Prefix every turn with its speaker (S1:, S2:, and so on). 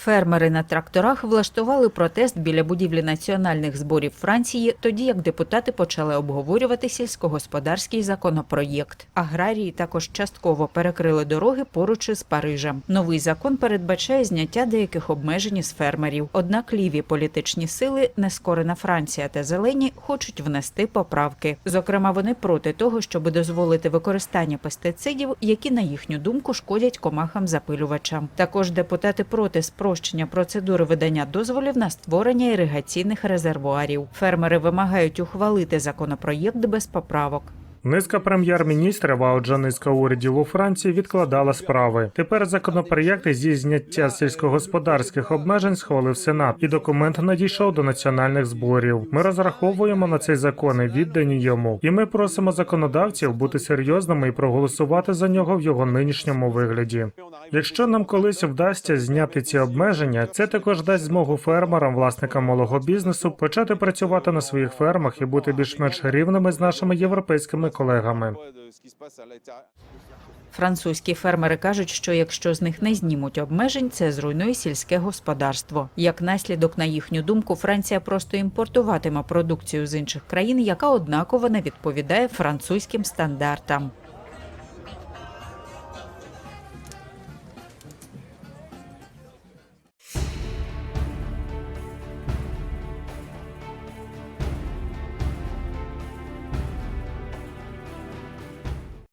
S1: Фермери на тракторах влаштували протест біля будівлі національних зборів Франції, тоді як депутати почали обговорювати сільськогосподарський законопроєкт. Аграрії також частково перекрили дороги поруч із Парижем. Новий закон передбачає зняття деяких обмежень із фермерів. Однак ліві політичні сили, нескорена Франція та зелені, хочуть внести поправки. Зокрема, вони проти того, щоб дозволити використання пестицидів, які на їхню думку шкодять комахам-запилювачам. Також депутати проти спрощення процедури видання дозволів на створення іригаційних резервуарів. Фермери вимагають ухвалити законопроєкт без поправок.
S2: Низка прем'єр-міністрів, а отже низка урядів у Франції відкладала справи. Тепер законопроєкт зі зняття сільськогосподарських обмежень схвалив Сенат, і документ надійшов до національних зборів. Ми розраховуємо на цей закон і віддані йому. І ми просимо законодавців бути серйозними і проголосувати за нього в його нинішньому вигляді. Якщо нам колись вдасться зняти ці обмеження, це також дасть змогу фермерам, власникам малого бізнесу почати працювати на своїх фермах і бути більш-менш рівними з нашими європейськими колегами.
S1: Французькі фермери кажуть, що якщо з них не знімуть обмежень, це зруйнує сільське господарство. Як наслідок, на їхню думку, Франція просто імпортуватиме продукцію з інших країн, яка однаково не відповідає французьким стандартам.